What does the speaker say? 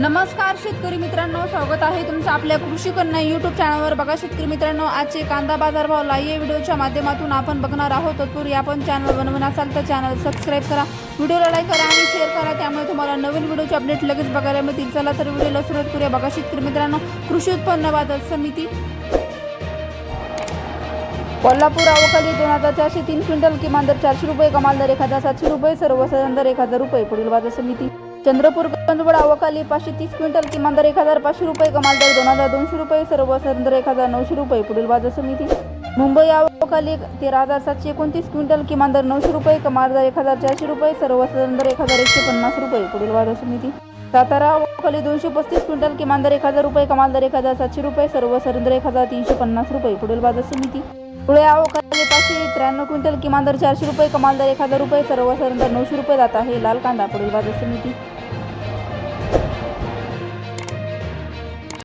नमस्कार शेतकरी मित्रांनो स्वागत आहे तुमचं आपल्या कृषी कन्या युट्यूब चॅनलवर बघा शेतकरी मित्रांनो आजचे कांदा बाजारभाव लाईव्ह व्हिडिओच्या माध्यमातून आपण बघणार आहोत. तत्पूर्वी आपण चॅनल बनवून असाल तर चॅनल सबस्क्राईब करा. व्हिडिओला लाईक करा आणि शेअर करा. त्यामुळे तुम्हाला नवीन व्हिडिओचे अपडेट लगेच बघायला मिळतील. चला तर व्हिडिओला सुरुवात करूया. बघा शेतकरी मित्रांनो कृषी उत्पन्न बाजार समिती. कोल्हापूर अवकाली दोन हजार चारशे तीन क्विंटल किमान दर चारशे रुपये कमाल दर एक हजार सातशे रुपये सर्वसाधारण दर एक हजार रुपये. पुढील बाजार समिती. चंद्रपूर कंदवड अवकाली पाचशे तीस क्विंटल किमान दर एक हजार पाचशे रुपये कमाल दर दोन हजार दोनशे रुपये सर्व दर एक हजार नऊशे रुपये पुढील बाजार समिती. मुंबई आवकाली तेरा हजार सातशे एकोणतीस क्विंटल किमान दर नऊशे रुपये कमाल दर एक हजार चारशे रुपये सर्व दर एक हजार एकशे पन्नास रुपये पुढील बाजार समिती. सातारा अवकाली दोनशे पस्तीस क्विंटल किमान दर एक हजार रुपये कमाल दर एक हजार सातशे रुपये सर्व दर एक हजार तीनशे पन्नास रुपये पुढील बाजार समिती. पुढे अवकाली पाचशे त्र्याण्णव क्विंटल किमान दर चारशे रुपये कमाल दर एक हजार रुपये सर्व दर नऊशे रुपये जात आहे लाल कांदा पुढील बाजार समिती.